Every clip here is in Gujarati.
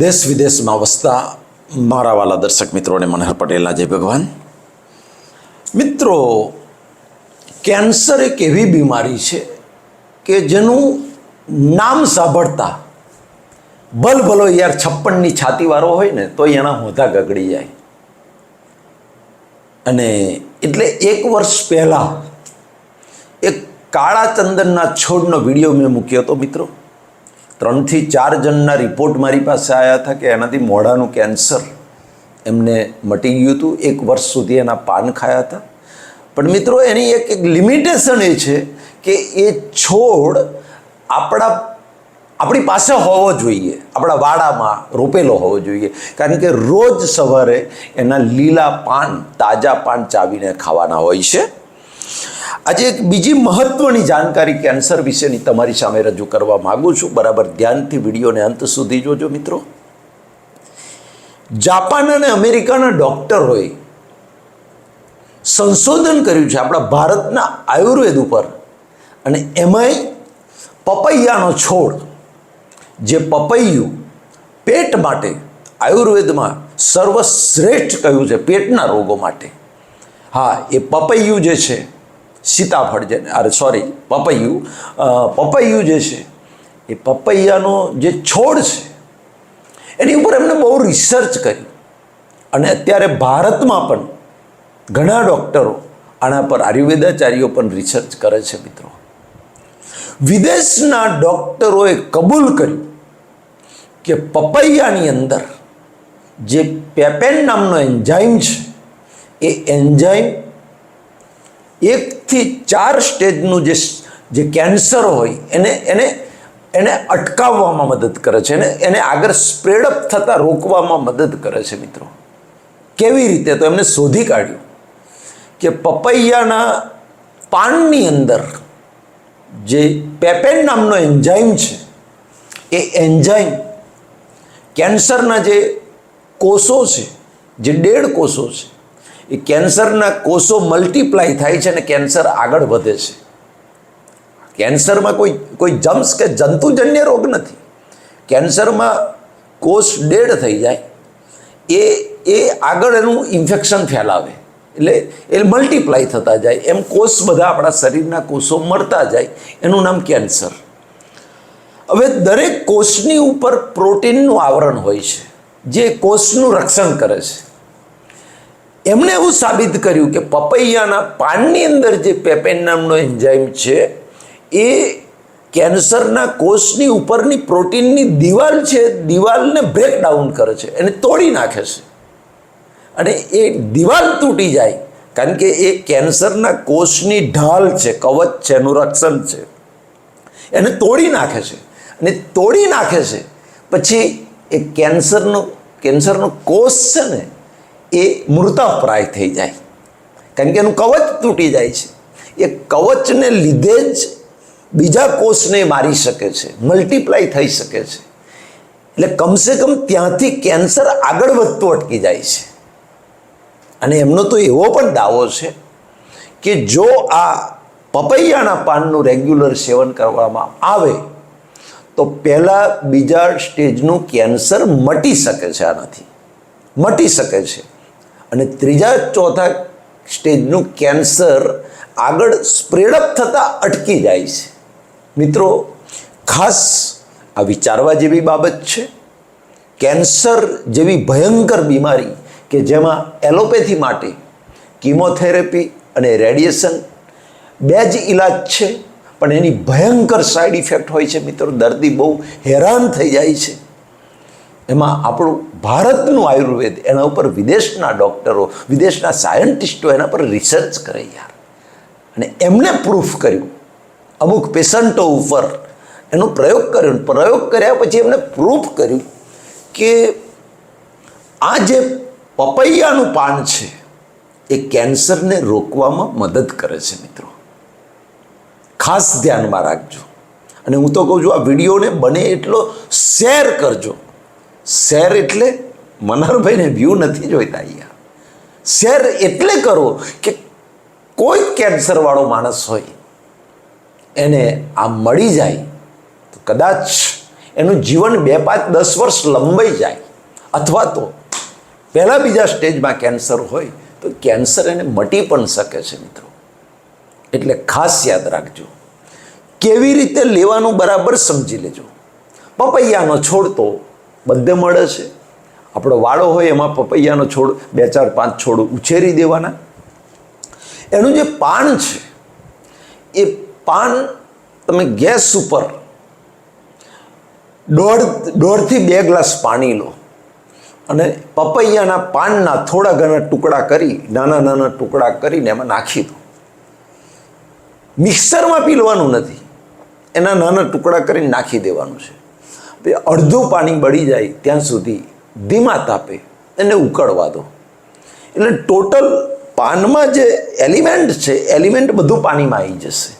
દેશ વિદેશમાં વસતા મારા વાલા દર્શક મિત્રોને મનહર પટેલના જય ભગવાન. મિત્રો કેન્સર એક એવી બીમારી છે કે જેનું નામ સાંભળતા ભલ ભલો યાર છપ્પનની છાતીવાળો હોય ને તો એના હોધા ગગડી જાય. અને એટલે એક વર્ષ પહેલાં એક કાળા ચંદનના છોડનો વીડિયો મેં મૂક્યો હતો મિત્રો. ત્રણથી ચાર જણના રિપોર્ટ મારી પાસે આવ્યા હતા કે એનાથી મોઢાનું કેન્સર એમને મટી ગયું હતું. એક વર્ષ સુધી એના પાન ખાયા હતા. પણ મિત્રો, એની એક એક લિમિટેશન એ છે કે એ છોડ આપણા આપણી પાસે હોવો જોઈએ. આપણા વાડામાં રોપેલો હોવો જોઈએ. કારણ કે રોજ સવારે એના લીલા પાન, તાજા પાન ચાવીને ખાવાના હોય છે. આજે એક બીજી મહત્વની જાણકારી કેન્સર વિશેની તમારી સામે રજૂ કરવા માગું છું. બરાબર ધ્યાનથી વિડીયોને અંત સુધી જોજો મિત્રો. જાપાન અને અમેરિકાના ડૉક્ટરોએ સંશોધન કર્યું છે આપણા ભારતના આયુર્વેદ ઉપર. અને એમાંય પપૈયાનો છોડ, જે પપૈયું પેટ માટે આયુર્વેદમાં સર્વશ્રેષ્ઠ કહ્યું છે, પેટના રોગો માટે. હા, એ પપૈયું જે છે સીતાફળ જે અરે સોરી પપૈયું. પપૈયું જે છે, એ પપૈયાનો જે છોડ છે, એની ઉપર એમણે બહુ રિસર્ચ કરી. અને અત્યારે ભારતમાં પણ ઘણા ડૉક્ટરો આના પર આયુર્વેદાચાર્યો પણ રિસર્ચ કરે છે મિત્રો. વિદેશના ડૉક્ટરોએ કબૂલ કર્યું કે પપૈયાની અંદર જે પેપેન નામનો એન્ઝાઇમ છે, એ એન્ઝાઇમ એકથી ચાર સ્ટેજનું જે જે કેન્સર હોય, એને એને એને અટકાવવામાં મદદ કરે છે. એને એને આગળ સ્પ્રેડઅપ થતાં રોકવામાં મદદ કરે છે મિત્રો. કેવી રીતે? તો એમને શોધી કાઢ્યું કે પપૈયાના પાનની અંદર જે પેપેન નામનો એન્ઝાઇમ છે, એ એન્ઝાઇમ કેન્સરના જે કોષો છે, જે ડેડ કોષો છે એ કેન્સરના કોષો મલ્ટીપ્લાય થાય છે અને કેન્સર આગળ વધે છે. કેન્સરમાં કોઈ કોઈ જમ્સ કે જંતુજન્ય રોગ નથી. કેન્સરમાં કોષ ડેડ થઈ જાય. એ એ આગળ એનું ઇન્ફેક્શન ફેલાવે. એટલે એ મલ્ટીપ્લાય થતા જાય. એમ કોષ બધા આપણા શરીરના કોષો મળતા જાય. એનું નામ કેન્સર. હવે દરેક કોષની ઉપર પ્રોટીનનું આવરણ હોય છે. જે કોષનું રક્ષણ કરે છે. એમણે એવું સાબિત કર્યું કે પપૈયાના પાનની અંદર જે પેપેન નામનો એન્ઝાઇમ છે, એ કેન્સરના કોષની ઉપરની પ્રોટીનની દિવાલ છે, દિવાલને બ્રેક ડાઉન કરે છે, એને તોડી નાખે છે. અને એ દિવાલ તૂટી જાય, કારણ કે એ કેન્સરના કોષની ઢાલ છે, કવચ છે, એનું રક્ષણ છે. એને તોડી નાખે છે. અને તોડી નાખે છે, પછી એ કેન્સરનો કેન્સરનો કોષ છે ને એ મૃતપ્રાય થઈ જાય. કારણ કે એનું કવચ તૂટી જાય છે. એ કવચને લીધે જ બીજા કોષને મારી શકે છે મલ્ટીપ્લાય થઈ શકે છે. એટલે કમસે કમ ત્યાંથી કેન્સર આગળ વધતું અટકી જાય છે. અને એમનો તો એવો પણ દાવો છે કે જો આ પપૈયાના પાનનું રેગ્યુલર સેવન કરવામાં આવે, તો પહેલાં બીજા સ્ટેજનું કેન્સર મટી શકે છે આનાથી. મટી શકે છે. અને ત્રીજા ચોથા સ્ટેજનું કેન્સર આગળ સ્પ્રેડઅપ થતાં અટકી જાય છે. મિત્રો, ખાસ આ વિચારવા જેવી બાબત છે. કેન્સર જેવી ભયંકર બીમારી કે જેમાં એલોપેથી માટે કિમોથેરેપી અને રેડિયેશન બે જ ઈલાજ છે, પણ એની ભયંકર સાઈડ ઇફેક્ટ હોય છે. મિત્રો, દર્દી બહુ હેરાન થઈ જાય છે. એમાં આપણું ભારતનું આયુર્વેદ એના ઉપર વિદેશના ડૉક્ટરો, વિદેશના સાયન્ટિસ્ટો એના પર રિસર્ચ કરે યાર. અને એમને પ્રૂફ કર્યું. અમુક પેશન્ટો ઉપર એનો પ્રયોગ કર્યો પ્રયોગ કર્યા પછી એમને પ્રૂફ કર્યું કે આ જે પપૈયાનું પાન છે, એ કેન્સરને રોકવામાં મદદ કરે છે મિત્રો. ખાસ ધ્યાનમાં રાખજો. અને હું તો કહું છું, આ વિડીયોને બને એટલો શેર કરજો. શેર એટલે મનહરભાઈને વ્યૂ નથી જોઈતા અહીંયા. શેર એટલે કરો કે કોઈ કેન્સરવાળો માણસ હોય, એને આ મળી જાય, તો કદાચ એનું જીવન બે પાંચ દસ વર્ષ લંબાઈ જાય, અથવા તો પહેલાં બીજા સ્ટેજમાં કેન્સર હોય, તો કેન્સર એને મટી પણ શકે છે મિત્રો. એટલે ખાસ યાદ રાખજો. કેવી રીતે લેવાનું બરાબર સમજી લેજો. પપૈયાનો છોડ તો બધે મળે છે. આપણો વાળો હોય એમાં પપૈયાનો છોડ બે, ચાર, પાંચ છોડ ઉછેરી દેવાના. એનું જે પાન છે, એ પાન તમે ગેસ ઉપર દોઢ, દોઢથી બે ગ્લાસ પાણી લો. અને પપૈયાના પાનના થોડા ઘણા ટુકડા કરી, નાના નાના ટુકડા કરીને એમાં નાખી દો. મિક્સરમાં પીલવાનું નથી. એના નાના ટુકડા કરીને નાખી દેવાનું છે. અડધું પાણી બળી જાય ત્યાં સુધી ધીમા તાપે એને ઉકળવા દો. એટલે ટોટલ પાનમાં જે એલિમેન્ટ છે, એલિમેન્ટ બધું પાણીમાં આવી જશે.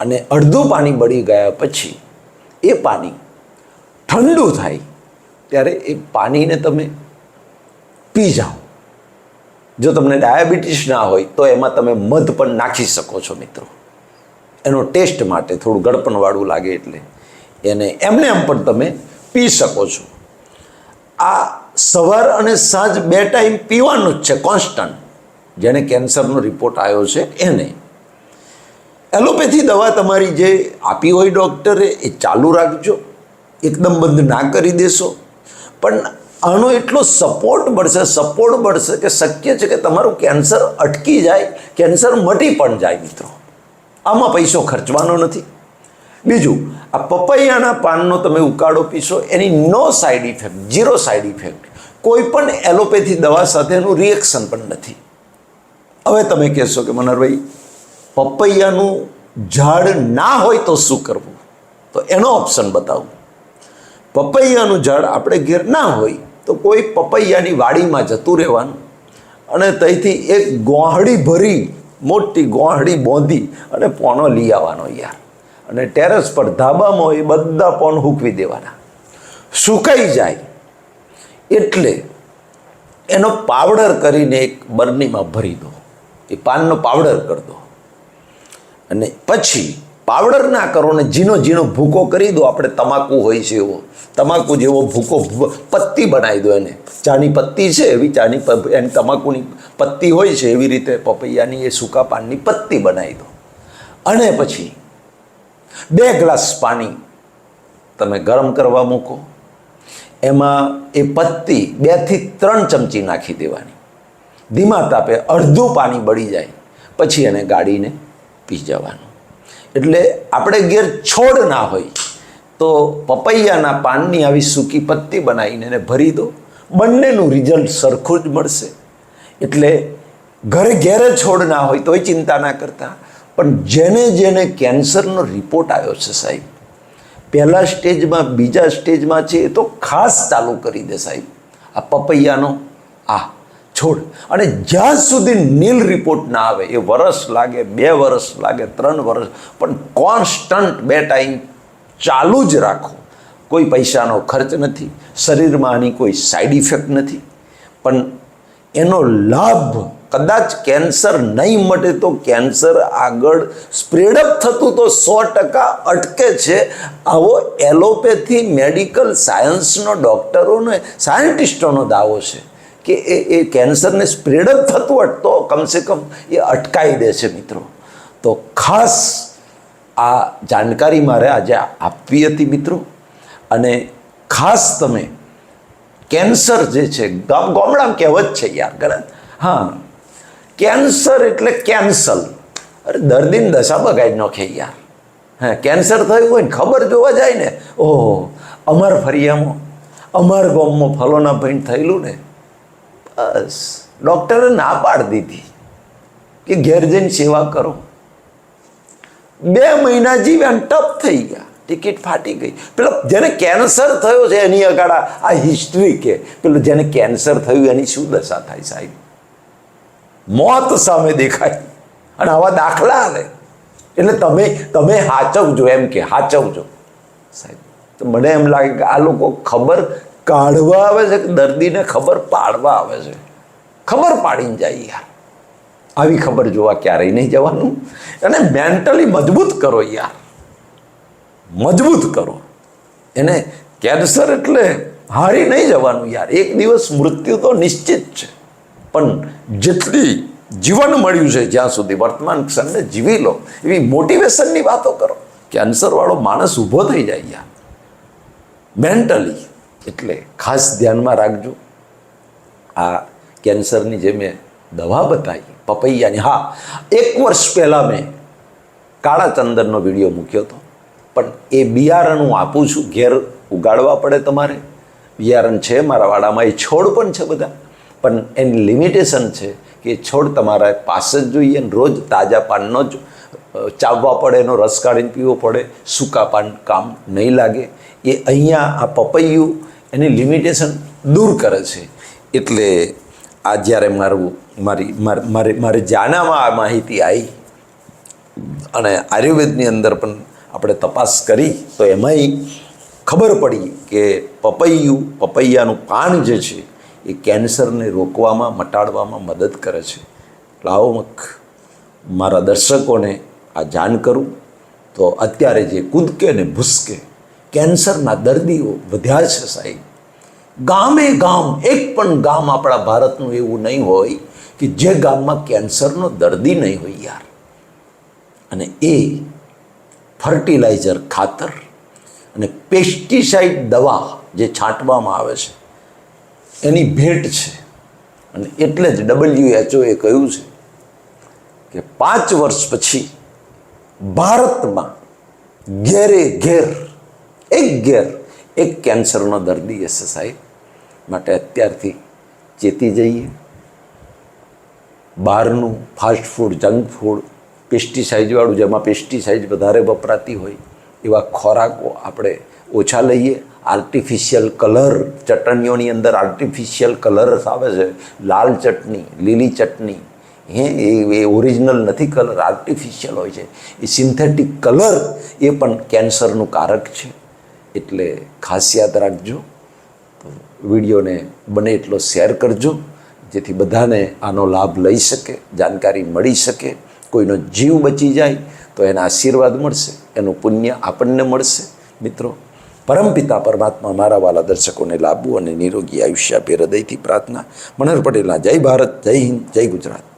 અને અડધું પાણી બળી ગયા પછી એ પાણી ઠંડુ થાય ત્યારે એ પાણીને તમે પી જાઓ. જો તમને ડાયાબિટીસ ના હોય તો એમાં તમે મધ પણ નાખી શકો છો મિત્રો. એનો ટેસ્ટ માટે થોડું ગળપણવાળું લાગે એટલે. એને એમને એમ પણ તમે પી શકો છો. આ સવાર અને સાંજ બે ટાઈમ પીવાનું જ છે કોન્સ્ટન્ટ. જેને કેન્સરનો રિપોર્ટ આવ્યો છે એને. એલોપેથી દવા તમારી જે આપી હોય ડૉક્ટરે એ ચાલુ રાખજો. એકદમ બંધ ના કરી દેશો. પણ આનો એટલો સપોર્ટ મળશે સપોર્ટ મળશે કે શક્ય છે કે તમારું કેન્સર અટકી જાય, કેન્સર મટી પણ જાય મિત્રો. આમાં પૈસો ખર્ચવાનો નથી. બીજું, આ પપૈયાના પાનનો તમે ઉકાળો પીશો, એની no side effect zero side effect કોઈ પણ એલોપેથી દવા સાથેનું રિએક્શન પણ નથી. હવે તમે કહેશો કે મનરભાઈ પપૈયાનું ઝાડ ના હોય તો શું કરવું? તો એનો ઓપ્શન બતાવું. પપૈયાનું ઝાડ આપણે ઘેર ના હોય તો કોઈ પપૈયાની વાડીમાં જતું રહેવાનું અને ત્યાંથી એક ગોહડી ભરી, મોટી ગોહડી બોંધી અને પોનો લઈ આવવાનો યાર. અને ટેરેસ પર ધાબામાં એ બધા પોન હૂકવી દેવાના. સુકાઈ જાય એટલે એનો પાવડર કરીને એક બરણીમાં ભરી દો. એ પાનનો પાવડર કરી દો. અને પછી પાવડર ના કરો ને ઝીણો ઝીણો ભૂકો કરી દો. આપણે તમાકુ હોય છે એવો. તમાકુ જેવો ભૂકો પત્તી બનાવી દો એને. ચાની પત્તી છે એવી, ચાની એની તમાકુની પત્તી હોય છે એવી રીતે પપૈયાની એ સૂકા પાનની પત્તી બનાવી દો. અને પછી બે ગ્લાસ પાણી તમે ગરમ કરવા મૂકો. એમાં એ પત્તી બેથી ત્રણ ચમચી નાખી દેવાની. ધીમા તાપે અડધું પાણી બળી જાય, પછી એને ગાળીને પી જવાનું. એટલે આપણે ઘેર છોડ ના હોય, તો પપૈયાના પાનની આવી સૂકી પત્તી બનાવીને એને ભરી દો. બંનેનું રિઝલ્ટ સરખું જ મળશે. એટલે ઘરે ઘેરે છોડ ના હોય તોય ચિંતા ના કરતા. પણ જેને જેને કેન્સરનો રિપોર્ટ આવ્યો છે સાહેબ, પહેલા સ્ટેજમાં, બીજા સ્ટેજમાં છે એ તો ખાસ ચાલુ કરી દે સાહેબ. આ પપૈયાનો, આ, છોડ. અને જ્યાં સુધી નીલ રિપોર્ટ ના આવે, એ વરસ લાગે, બે વરસ લાગે, ત્રણ વરસ, પણ કોન્સ્ટન્ટ બે ટાઈમ ચાલુ જ રાખો. કોઈ પૈસાનો ખર્ચ નથી, શરીરમાં આની કોઈ સાઈડ ઇફેક્ટ નથી, પણ એનો લાભ કદાચ કેન્સર નહીં મટે તો કેન્સર આગળ સ્પ્રેડઅપ થતું તો સો ટકા અટકે છે. આવો એલોપેથી મેડિકલ સાયન્સનો ડૉક્ટરોને સાયન્ટિસ્ટોનો દાવો છે કે એ એ કેન્સરને સ્પ્રેડઅપ થતું અટતો કમસે કમ એ અટકાવી દે છે મિત્રો. તો ખાસ આ જાણકારી મારે આજે આપવી હતી મિત્રો. અને ખાસ તમે કેન્સર જે છે, ગામ ગામડામાં કહેવત છે યાર ગલત હા. કેન્સર એટલે કેન્સલ. અરે દર્દીની દશા બગાડી નાખે યાર. હા, કેન્સર થયું હોય ને ખબર જોવા જાય ને, ઓહો, અમાર ફરિયામાં, અમાર ગામમાં ફલોના ભાઈ થયેલું ને, બસ. ડૉક્ટરે ના પાડી દીધી કે ઘેર જઈને સેવા કરો. બે મહિના જીવ્યા ટપ થઈ ગયા. ટિકિટ ફાટી ગઈ. પેલો જેને કેન્સર થયો છે એની આ આ હિસ્ટ્રી કે, પેલું જેને કેન્સર થયું એની શું દશા થાય સાહેબ? મોત સામે દેખાય. અને આવા દાખલા આવે. એટલે તમે તમે હાચવજો એમ કે, હાચવજો. સાહેબ, તો મને એમ લાગે કે આ લોકો ખબર કાઢવા આવે છે કે દર્દીને ખબર પાડવા આવે છે? ખબર પાડીને જાય યાર. આવી ખબર જોવા ક્યારેય નહીં જવાનું. અને મેન્ટલી મજબૂત કરો યાર. મજબૂત કરો. એને કેન્સર એટલે હારી નહીં જવાનું યાર. એક દિવસ મૃત્યુ તો નિશ્ચિત છે. પણ જેટલી જીવન મળ્યું છે જ્યાં સુધી વર્તમાન ક્ષણને જીવી લો, એવી મોટિવેશનની વાતો કરો કેન્સરવાળો માણસ ઊભો થઈ જાય યાર મેન્ટલી એટલે ખાસ ધ્યાનમાં રાખજો. આ કેન્સરની જે મેં દવા બતાવી, પપૈયાની. હા, એક વર્ષ પહેલાં મેં કાળા ચંદનનો વીડિયો મૂક્યો હતો. પણ એ બિયારણ હું આપું છું, ઘેર ઉગાડવા પડે તમારે. બિયારણ છે મારા વાડામાં, એ છોડ પણ છે બધા. પણ એની લિમિટેશન છે કે છોડ તમારા પાસે જ જોઈએ ને રોજ તાજા પાનનો જ ચાવવા પડે, એનો રસ કાઢીને પીવો પડે, સૂકા પાન કામ નહીં લાગે. એ અહીંયા આ પપૈયું એની લિમિટેશન દૂર કરે છે. એટલે આ જ્યારે મારી, મારે મારે મારે જાનામાં આ માહિતી આવી અને આયુર્વેદની અંદર પણ આપણે તપાસ કરી, તો એમાંય ખબર પડી કે પપૈયું, પપૈયાનું પાન જે છે એ કેન્સરને રોકવામાં, મટાડવામાં મદદ કરે છે. લાવો મારા દર્શકોને આ જાણ કરું. તો અત્યારે જે કૂદકે ને ભૂસકે, કેન્સરના દર્દીઓ વધ્યા છે સાહેબ. ગામે ગામ, એક પણ ગામ આપણા ભારતનું એવું નહીં હોય કે જે ગામમાં કેન્સરનો દર્દી નહીં હોય યાર. અને એ ફર્ટિલાઇઝર ખાતર અને પેસ્ટિસાઇડ દવા જે છાંટવામાં આવે છે એની ભેટ છે. અને એટલે જ ડબલ્યુએચઓએ કહ્યું છે કે પાંચ વર્ષ પછી ભારતમાં ઘેરે ઘેર એક ઘેર, એક કેન્સરનો દર્દી સાહેબ માટે અત્યારથી ચેતી જઈએ. બહારનું ફાસ્ટ ફૂડ, જંક ફૂડ, પેસ્ટિસાઇડવાળું, જેમાં પેસ્ટિસાઇડ વધારે વપરાતી હોય, એવા ખોરાકો આપણે ઓછા લઈએ. આર્ટિફિશિયલ કલર ચટણીઓની અંદર આર્ટિફિશિયલ કલર્સ આવે છે. લાલ ચટણી, લીલી ચટણી. હે, એ એ ઓરિજિનલ નથી કલર આર્ટિફિશિયલ હોય છે. એ સિન્થેટિક કલર એ પણ કેન્સરનું કારક છે. એટલે ખાસ યાદ રાખજો. વિડીયોને બને એટલો શેર કરજો, જેથી બધાને આનો લાભ લઈ શકે, જાણકારી મળી શકે. કોઈનો જીવ બચી જાય, તો એના આશીર્વાદ મળશે, એનું પુણ્ય આપણને મળશે. મિત્રો પરમપિતા પરમાત્મા મારા વાલા દર્શકોને લાભવું અને નિરોગી આયુષ્ય આપે હૃદયથી પ્રાર્થના મનોહર પટેલના જય ભારત, જય હિન્દ, જય ગુજરાત.